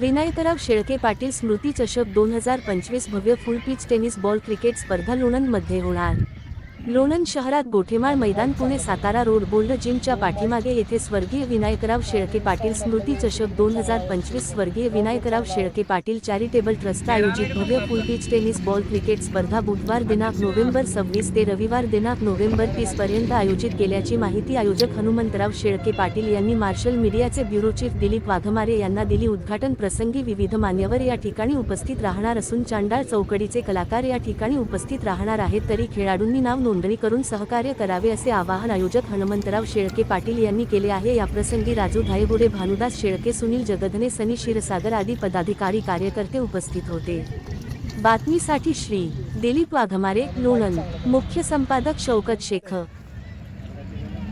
विनायकराव शेळके पाटील स्मृती चषक दोन हजार पंचवीस भव्य full pitch tennis ball cricket स्पर्धा लोणंदमध्ये होणार. लोणंद शहरात गोठेमाळ मैदान पुणे सातारा रोड बोल्ड जिमच्या पाठीमागे येथे स्वर्गीय विनायकराव शेळके पाटील स्मृती चषक दोन हजार पंचवीस स्वर्गीय विनायकराव शेळके पाटील चॅरिटेबल ट्रस्ट आयोजित भव्य full pitch tennis ball cricket स्पर्धा बुधवार दिनांक नोव्हेंबर सव्वीस ते रविवार दिनांक नोव्हेंबर तीस पर्यंत आयोजित केल्याची माहिती आयोजक हनुमंतराव शेळके पाटील यांनी मार्शल मीडियाचे ब्युरो चीफ दिलीप वाघमारे यांना दिली. उद्घाटन प्रसंगी विविध मान्यवर या ठिकाणी उपस्थित राहणार असून चांडाळ चौकडीचे कलाकार या ठिकाणी उपस्थित राहणार आहेत. तरी खेळाडूंनी नाव नोंदणी करून सहकार्य करावे असे आवाहन आयोजक हनुमंतराव शेळके पाटील यांनी केले आहे. याप्रसंगी राजू धायगुडे भानुदास शेळके सुनील जगदने सनी क्षीरसागर आदी पदाधिकारी कार्यकर्ते उपस्थित होते. बातमीसाठी श्री दिलीप वाघमारे लोणंद. मुख्य संपादक शौकत शेख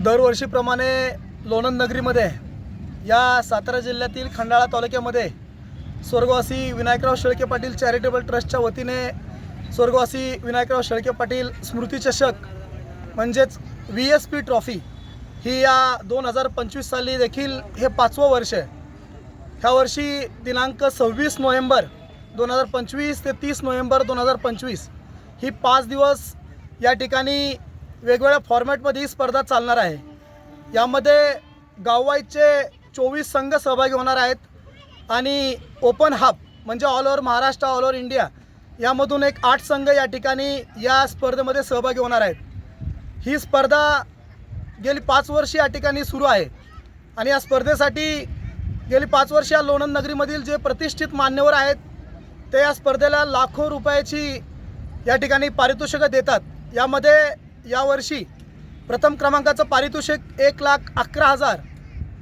दरवर्षीप्रमाणे लोणंद नगरीमध्ये या सातारा जिल्ह्यातील खंडाळा तालुक्यामध्ये स्वर्गवासी विनायकराव शेळके पाटील चॅरिटेबल ट्रस्टच्या वतीने स्वर्गवासी विनायकराव शेळके पाटील स्मृतीचषक म्हणजेच व्ही एस पी ट्रॉफी ही या दोन हजार पंचवीस साली देखील हे पाचवं वर्ष आहे. ह्या वर्षी दिनांक सव्वीस नोव्हेंबर दोन हजार पंचवीस ते तीस नोव्हेंबर दोन हजार पंचवीस ही पाच दिवस या ठिकाणी वेगवेगळ्या फॉर्मॅटमध्ये ही स्पर्धा चालणार आहे. यामध्ये गाववाईचे चोवीस संघ सहभागी होणार आहेत आणि ओपन हाफ म्हणजे all over Maharashtra all over India यामधून एक आठ संघ या ठिकाणी या स्पर्धेमध्ये सहभागी होणार आहेत. ही स्पर्धा गेली पाच वर्ष या ठिकाणी सुरू आहे. आणि या स्पर्धेसाठी गेली पाच वर्ष या लोणंद नगरीमधील जे प्रतिष्ठित मान्यवर आहेत ते या स्पर्धेला लाखो रुपयाची या ठिकाणी पारितोषिकं देतात. यामध्ये यावर्षी प्रथम क्रमांकाचं पारितोषिक एक लाख अकरा हजार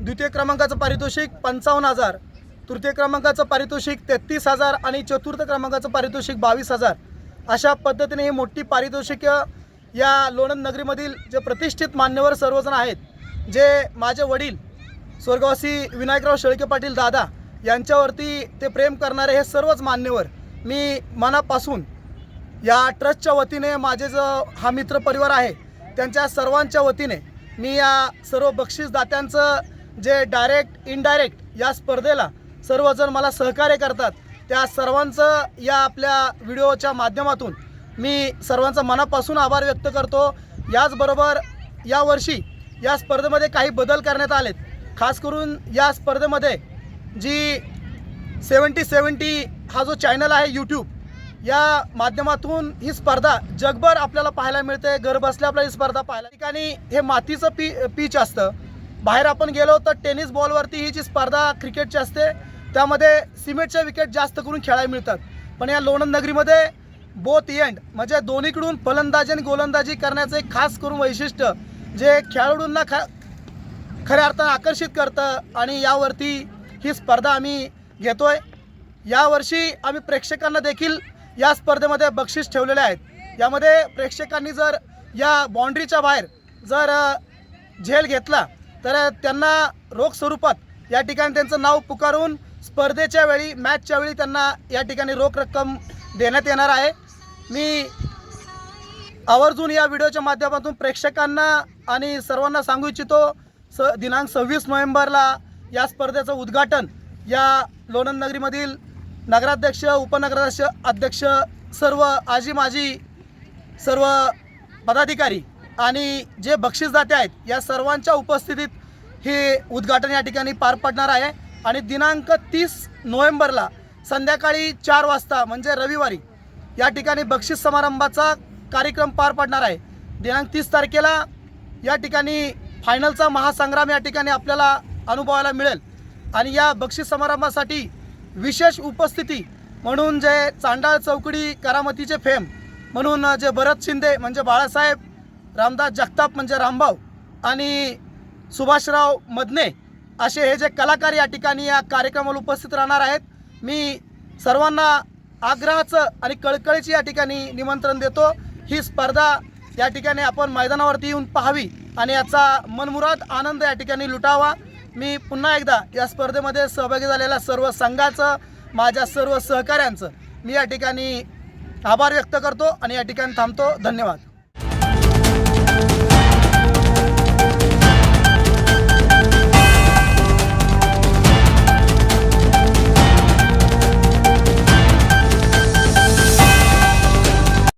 द्वितीय क्रमांकाचं पारितोषिक पंचावन्न हजार तृतीय क्रमांकाचं पारितोषिक तेहतीस हजार आणि चतुर्थ क्रमांकाचं पारितोषिक बावीस हजार. अशा पद्धतीने ही मोठी पारितोषिकं या लोणंद नगरीमधील जे प्रतिष्ठित मान्यवर सर्वजण आहेत जे माझे वडील स्वर्गवासी विनायकराव शेळके पाटील दादा यांच्यावरती ते प्रेम करणारे हे सर्वच मान्यवर मी मनापासून या ट्रस्टच्या वतीने माझे जो हा मित्र परिवार आहे त्यांच्या सर्वांच्या वतीने मी या सर्व बक्षीसदात्यांचं जे डायरेक्ट इनडायरेक्ट या स्पर्धेला सर्वजण मला सहकार्य करतात. त्या सर्वांचं या आपल्या व्हिडिओच्या माध्यमातून मी सर्वांचा मनापासून आभार व्यक्त करतो. याचबरोबर यावर्षी या स्पर्धेमध्ये काही बदल करण्यात आलेत. खास करून या स्पर्धेमध्ये जी सेवन्टी सेवन्टी हा जो चॅनल आहे यूट्यूब या माध्यमातून ही स्पर्धा जगभर आपल्याला पाहायला मिळते. घर बसल्या आपल्याला ही स्पर्धा पाहायला ठिकाणी हे मातीचं पी पीच असतं. बाहेर आपण गेलो तर टेनिस बॉलवरती ही जी स्पर्धा क्रिकेटची असते त्यामध्ये सिमेंटच्या विकेट जास्त करून खेळायला मिळतात. पण या लोणंद नगरीमध्ये बोथ एंड म्हणजे दोन्हीकडून फलंदाजी आणि गोलंदाजी करण्याचं एक खास करून वैशिष्ट्य जे खेळाडूंना खा खऱ्या अर्थानं आकर्षित करतं आणि यावरती ही स्पर्धा आम्ही घेतो आहे यावर्षी आम्ही प्रेक्षकांना देखील या स्पर्धेमध्ये बक्षीस ठेवलेले आहेत. यामध्ये प्रेक्षकांनी जर या बाउंड्रीच्या बाहेर जर झेल घेतला तर त्यांना रोख स्वरूपात या ठिकाणी त्यांचं नाव पुकारून स्पर्धेच्या वेळी मॅचच्या वेळी त्यांना या ठिकाणी रोख रक्कम देण्यात येणार आहे. मी आवर्जून या व्हिडिओच्या माध्यमातून प्रेक्षकांना आणि सर्वांना सांगू इच्छितो स दिनांक सव्वीस नोव्हेंबरला या स्पर्धेचं उद्घाटन या लोणंद नगरीमधील नगराध्यक्ष उपनगराध्यक्ष अध्यक्ष सर्व आजी माजी सर्व पदाधिकारी आणि जे बक्षीसदाते आहेत या सर्वांच्या उपस्थितीत हे उद्घाटन या ठिकाणी पार पडणार आहे. आणि दिनांक तीस नोव्हेंबरला संध्याकाळी चार वाजता म्हणजे रविवारी या ठिकाणी बक्षीस समारंभाचा कार्यक्रम पार पडणार आहे. दिनांक तीस तारखेला या ठिकाणी फायनलचा महासंग्राम या ठिकाणी आपल्याला अनुभवायला मिळेल. आणि या बक्षीस समारंभासाठी विशेष उपस्थिती म्हणून जे चांडाळ चौकडी करामतीचे फेम म्हणून जे भरत शिंदे म्हणजे बाळासाहेब रामदास जगताप म्हणजे रामभाऊ आणि सुभाषराव मदने असे हे जे कलाकार या ठिकाणी या कार्यक्रमाला उपस्थित राहणार आहेत. मी सर्वांना आग्रहाचं आणि कळकळीची या ठिकाणी निमंत्रण देतो. ही स्पर्धा या ठिकाणी आपण मैदानावरती येऊन पाहावी आणि याचा मनमुराद आनंद या ठिकाणी लुटावा. मी पुन्हा एकदा या स्पर्धेमध्ये सहभागी झालेल्या सर्व संघाचं माझ्या सर्व सहकाऱ्यांचं मी या ठिकाणी आभार व्यक्त करतो आणि या ठिकाणी थांबतो. धन्यवाद.